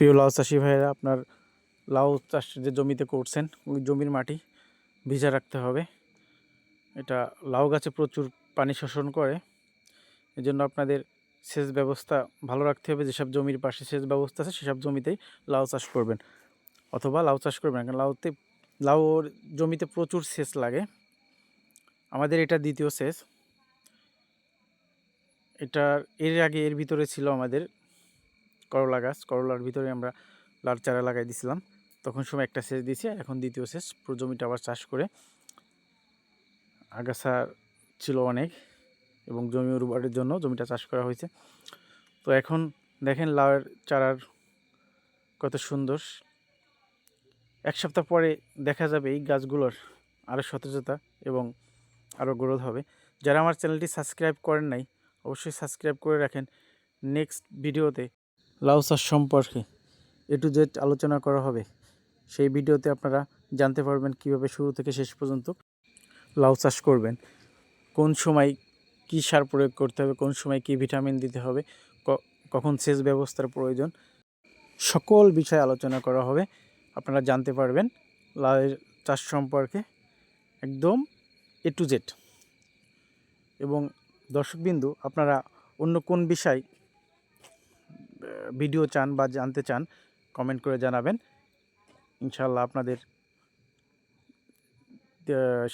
প্রিয় লাউ চাষি ভাইয়েরা, আপনার লাউ চাষ যে জমিতে করছেন, ওই জমির মাটি ভিজা রাখতে হবে। এটা লাউ গাছে প্রচুর পানি শোষণ করে। এই জন্য আপনাদের সেচ ব্যবস্থা ভালো রাখতে হবে। যেসব জমির পাশে সেচ ব্যবস্থা আছে, সেসব জমিতেই লাউ চাষ করবেন অথবা লাউ চাষ করবেন কারণ লাউতে, লাউর জমিতে প্রচুর সেচ লাগে। আমাদের এটা দ্বিতীয় সেচ। এটার, এর আগে এর ভিতরে ছিল আমাদের করলা গাছ, করলার ভিতরে আমরা লাল চারা লাগাই দিছিলাম। তখন সময় একটা সেচ দিয়েছি, এখন দ্বিতীয় সেচ। পুরো জমিটা আবার চাষ করে আগাছা ছিল অনেক এবং জমি উর্বরের জন্য জমিটা চাষ করা হয়েছে। তো এখন দেখেন লাউয়ের চারার কত সুন্দর। এক সপ্তাহ পরে দেখা যাবে এই গাছগুলোর আরও সতেজতা এবং আরও গ্রোথ হবে। যারা আমার চ্যানেলটি সাবস্ক্রাইব করেন নাই, অবশ্যই সাবস্ক্রাইব করে রাখেন। নেক্সট ভিডিওতে লাউ চাষ সম্পর্কে এ টু জেড আলোচনা করা হবে। সেই ভিডিওতে আপনারা জানতে পারবেন কীভাবে শুরু থেকে শেষ পর্যন্ত লাউ চাষ করবেন, কোন সময় কী সার প্রয়োগ করতে হবে, কোন সময় কী ভিটামিন দিতে হবে কখন সেচ ব্যবস্থার প্রয়োজন, সকল বিষয়ে আলোচনা করা হবে। আপনারা জানতে পারবেন লাউয়ের চাষ সম্পর্কে একদম এ টু জেড। এবং দর্শকবিন্দু, আপনারা অন্য কোন বিষয় ভিডিও চান বা জানতে চান কমেন্ট করে জানাবেন। ইনশাল্লাহ আপনাদের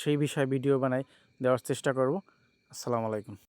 সেই বিষয়ে ভিডিও বানাই দেওয়ার চেষ্টা করব। আসসালামু আলাইকুম।